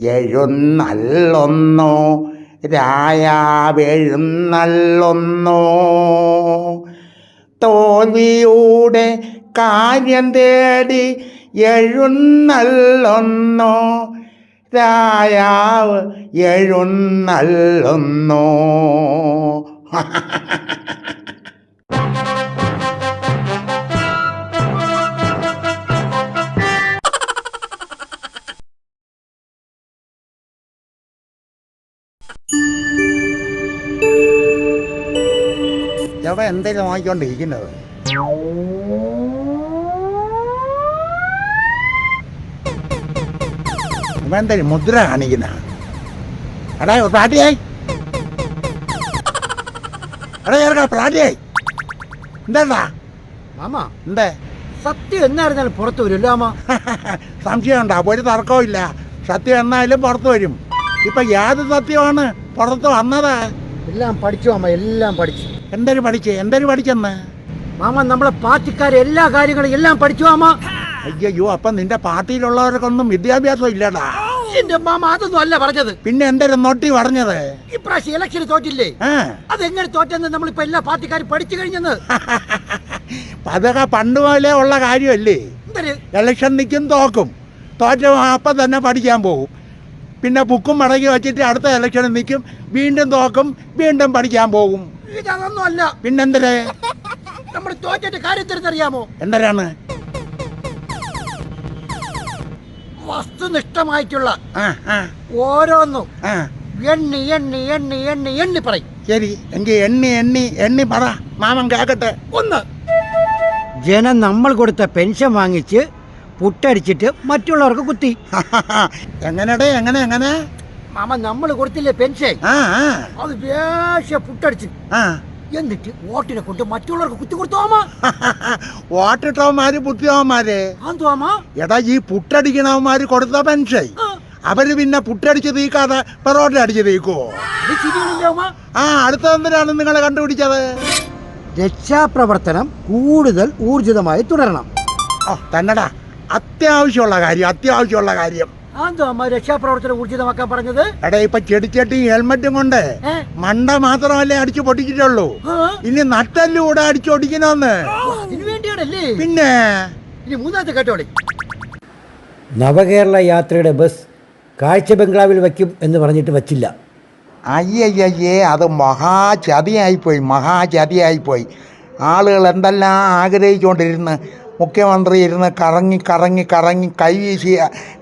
എഴുന്നള്ളുന്നു രായാവെഴുന്നല്ലൊന്നോ തോൽവിയുടെ കാര്യം തേടി എഴുന്നല്ലൊന്നോ രായാവ് എഴുന്നള്ളുന്നു. ഇവ എന്തെങ്കിലും വാങ്ങിക്കൊണ്ടിരിക്കുന്നത് ഇവ എന്തെങ്കിലും മുദ്ര കാണിക്കുന്ന എടാ പ്രാട്ടിയായി എടാ ചേർക്കാ പ്രാട്ടിയായി എന്താ മാമാ എന്തേ? സത്യം എന്നായിരുന്നാലും പുറത്തു വരുമല്ലോ മാമ? സംശയമുണ്ടാ? ഒരു തർക്കവും ഇല്ല സത്യം എന്നായാലും പുറത്തു വരും. ഇപ്പൊ ഏത് സത്യമാണ് പുറത്ത് വന്നത്. എല്ലാം പഠിച്ചു അമ്മ എല്ലാം പഠിച്ചു. എന്തൊരു പഠിച്ച് എന്തൊരു പഠിച്ചെന്ന് മാമ നമ്മളെ പാർട്ടിക്കാരെ എല്ലാ കാര്യങ്ങളും എല്ലാം പഠിച്ചു അമ്മ അയ്യോ അപ്പൊ നിന്റെ പാർട്ടിയിലുള്ളവർക്കൊന്നും വിദ്യാഭ്യാസം ഇല്ലടാ. എന്റെ മാമ അതൊന്നും അല്ല പറഞ്ഞത്. പിന്നെ എന്തൊരു നോട്ടി പറഞ്ഞത്? ഇപ്രാവശ്യം ഇലക്ഷന് തോറ്റില്ലേ? ആ. അതെങ്ങനെ തോറ്റെന്ന് നമ്മളിപ്പോ എല്ലാ പാർട്ടിക്കാരും പഠിച്ചു കഴിഞ്ഞെന്ന്? അതൊക്കെ പണ്ട് മുതലേ ഉള്ള കാര്യമല്ലേ? എന്തൊരു? ഇലക്ഷൻ നിൽക്കും തോക്കും. തോറ്റ അപ്പം തന്നെ പഠിക്കാൻ പോകും പിന്നെ ബുക്കും മടക്കി വെച്ചിട്ട് അടുത്ത ഇലക്ഷനിൽ നിൽക്കും. വീണ്ടും തോക്കും വീണ്ടും പഠിക്കാൻ പോകും. ഇതൊന്നും അല്ല. പിന്നെന്തരേ നമ്മൾ തോറ്റിട്ട് കാര്യത്തിരുന്നറിയാമോ എന്തരാണ് വസ്തുനിഷ്ഠമായിട്ടുള്ള ഓരോന്നും എണ്ണി എണ്ണി എണ്ണി എണ്ണി എണ്ണി പറയും. ശരി എങ്കിൽ എണ്ണി എണ്ണി എണ്ണി പറ. മാമൻ കേക്കട്ടെ. ഒന്ന്. ജനം നമ്മൾ കൊടുത്ത പെൻഷൻ വാങ്ങിച്ച് പുട്ടടിച്ചിട്ട് മറ്റുള്ളവർക്ക് കുത്തി. എങ്ങനെടേ എങ്ങനെ എങ്ങനെ? മാമ നമ്മൾ കൊടുത്തില്ലേ പെൻഷൻ? അത് വേഷ പുട്ടടിച്ച്. എന്നിട്ട് വോട്ടിനെ കൊണ്ട് മറ്റുള്ളവർക്ക് കുത്തി കൊടുത്തോമാ വോട്ടിട്ടവന്മാര് പുത്തിയവന്മാര് എടാ ഈ പുട്ടടിക്കണവന്മാര് കൊടുത്ത പെൻഷൻ. അവർ പിന്നെ പുട്ടടിച്ച് തീക്കാതെ പെറോട്ടിൽ അടിച്ച് തീക്കുവോ? മാമ. ആ അടുത്തതെന്തിനാണ് നിങ്ങളെ കണ്ടുപിടിച്ചത്? രക്ഷാപ്രവർത്തനം കൂടുതൽ ഊർജിതമായി തുടരണം. ഓ തന്നെടാ. അത്യാവശ്യമുള്ള കാര്യം അത്യാവശ്യമുള്ള കാര്യം. രക്ഷാപ്രവർത്തനം ഊർജിതമാക്കാൻ പറഞ്ഞത്? എടാ ഇപ്പൊ ചെടിച്ചട്ടി ഹെൽമെറ്റും കൊണ്ട്? മണ്ട മാത്രമല്ലേ അടിച്ചു പൊട്ടിച്ചിട്ടുള്ളൂ. ഇനി നട്ടല്ലൂടെ അടിച്ചു വേണ്ടിയാണല്ലേ? പിന്നെ? ഇനി മൂന്നാമത്തെ കേട്ടോളി. നവകേരള യാത്രയുടെ ബസ് കാഴ്ച ബംഗ്ലാവിൽ വയ്ക്കും എന്ന് പറഞ്ഞിട്ട് വച്ചില്ല. അയ്യയ്യേ അത് മഹാചതിയായിപ്പോയി മഹാചതിയായിപ്പോയി ആളുകൾ എന്തെല്ലാം ആഗ്രഹിച്ചുകൊണ്ടിരുന്ന് മുഖ്യമന്ത്രി ഇരുന്ന് കറങ്ങി കറങ്ങി കറങ്ങി കൈവീശി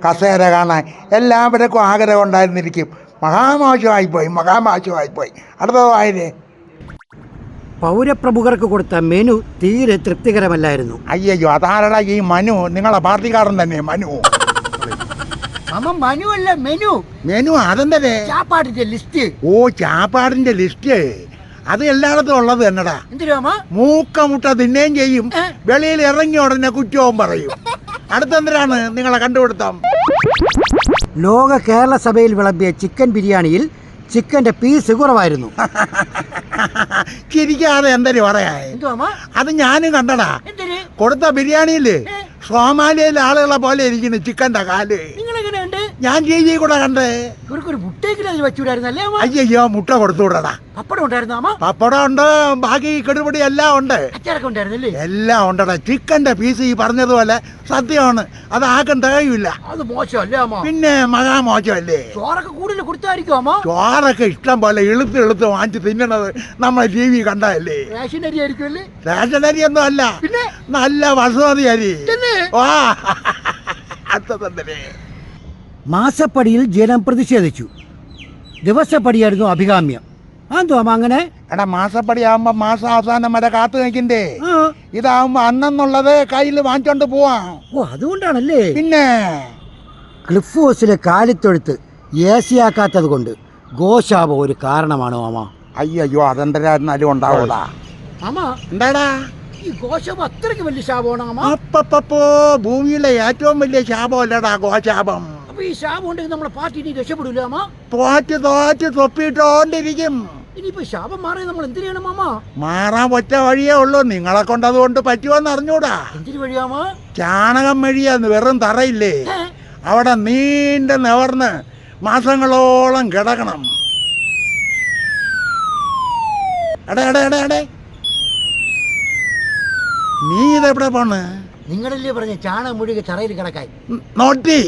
കസേര കാണാൻ എല്ലാവർക്കും ആഗ്രഹം ഉണ്ടായിരുന്നിരിക്കും. മഹാമോശമായിപ്പോയി മഹാമോശമായിപ്പോയി. അടുത്തതായത് പൗരപ്രമുഖർക്ക് കൊടുത്ത മെനു തീരെ തൃപ്തികരമല്ലായിരുന്നു. അയ്യോ അതാരടാ ഈ മനു? നിങ്ങളെ പാർട്ടിക്കാരൻ തന്നെ മനു. അമ്മ മനു അല്ല മെനു. മെനു അതെന്തേ ചാപ്പാടിന്റെ ലിസ്റ്റ്. ഓ ചാപ്പാടിന്റെ ലിസ്റ്റ്. അത് എല്ലായിടത്തും ഉള്ളത് തന്നെടാ മൂക്കമുട്ട തിന്നേം മൂക്ക മുട്ട തിന്നുകയും ചെയ്യും? വെളിയിൽ ഇറങ്ങിയ ഉടനെ കുറ്റവും പറയും. അടുത്തെന്തിനാണ് നിങ്ങളെ കണ്ടുപിടുത്തം? ലോക കേരള സഭയിൽ വിളമ്പിയ ചിക്കൻ ബിരിയാണിയിൽ ചിക്കന്റെ പീസ് കുറവായിരുന്നു. ചിരിക്കാതെ എന്തൊരു പറയാ എന്തോ അമ്മ? അത് ഞാനും കണ്ടടാ. കൊടുത്ത ബിരിയാണിയിൽ സോമാലിയയിലെ ആളുകളെ പോലെ ഇരിക്കുന്നു ചിക്കന്റെ കാൽ. ഞാൻ കൂടെ കണ്ടേ. വെച്ചുകൂടായിരുന്നല്ലേ അയ്യോ മുട്ട കൊടുത്തു വിടടാ പപ്പടം ഉണ്ടായിരുന്നു പപ്പടം ഉണ്ട് ബാക്കി കെടുപിടി എല്ലാം ഉണ്ട്. അച്ചാറൊക്കെ ഉണ്ടായിരുന്നല്ലേ? എല്ലാം ഉണ്ടടാ. ചിക്കന്റെ പീസ് ഈ പറഞ്ഞതുപോലെ സത്യമാണ്. അത് ആക്കും തികയില്ല അത് മോശമല്ലേ അമ്മ? പിന്നെ മഹാമോശമല്ലേ ചോറൊക്കെ കൂടുതൽ കൊടുത്തായിരിക്കും അമ്മ? ചോറൊക്കെ ഇഷ്ടം പോലെ എളുത്ത് എളുത്ത് വാങ്ങിച്ച് തിന്നണത് നമ്മളെ ടി വി കണ്ടതല്ലേ? റേഷൻ അരി റേഷൻ അരി ഒന്നും അല്ല. പിന്നെ? നല്ല വസുമതി അരി. ഓ വാ. അടുത്തതെന്തേ മാസപ്പടിയിൽ ജനം പ്രതിഷേധിച്ചു. ദിവസപ്പടിയായിരുന്നു അഭികാമ്യം. എന്തോ അങ്ങനെ? എടാ മാസപ്പടി ആവുമ്പോ മാസം അവസാനം വരെ കാത്തു നിൽക്കണ്ടേ? ഇതാവുമ്പോ അന്നെന്നുള്ളത് കയ്യിൽ വാങ്ങിച്ചോണ്ട് പോവാം. ഓ അതുകൊണ്ടാണല്ലേ? പിന്നെ? ക്ലിഫ് ഹൗസിലെ കാലിത്തൊഴുത്ത് ആക്കാത്തത് കൊണ്ട് ഗോശാപം ഒരു കാരണമാണോ അമ്മ? അയ്യോ അതെന്തരായിരുന്നാലും ഉണ്ടാവൂടാ. അമ്മ എന്താടാ? ഈ ഗോശാപം അത്രയ്ക്ക് വലിയ ശാപമാണോ അമ്മ? അപ്പപ്പോ ഭൂമിയിലെ ഏറ്റവും വലിയ ശാപം അല്ലടാ ഗോശാപം അപ്പൊ ഈ ശാപം ഉണ്ടെങ്കിൽ നമ്മളെ പാർട്ടി ഇനി രക്ഷപ്പെടില്ല തോറ്റ് തോറ്റ് തൊപ്പിട്ടോണ്ടിരിക്കും. ഇനിയിപ്പോ ശാപം മാറി നമ്മൾ എന്ത് ചെയ്യണം അമ്മ മാറാൻ ഒറ്റ വഴിയേ ഉള്ളൂ. നിങ്ങളെ കൊണ്ട് അതുകൊണ്ട് പറ്റുമെന്ന് അറിഞ്ഞൂടാ. എന്തിനു വഴിയാമ ചാണകം വഴിയാന്ന് വെറും തറയില്ലേ? അവിടെ നീണ്ട നിവർന്ന് മാസങ്ങളോളം കിടക്കണം. എടേ എടേ എടേ എടേ. നീ ഇതെവിടെ പോണ്? നിങ്ങളല്ലേ പറഞ്ഞ ചാണകം മുഴുകി തറയിൽ കിടക്കായി നോട്ടി.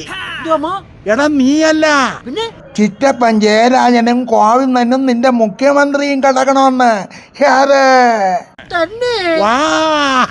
എടാ നീയല്ല. പിന്നെ? ചിറ്റപ്പൻ ജയരാജനും കോവിന്ദനും നിന്റെ മുഖ്യമന്ത്രിയും കിടക്കണമെന്ന്. ഹേറ്. തന്നെ. വാ.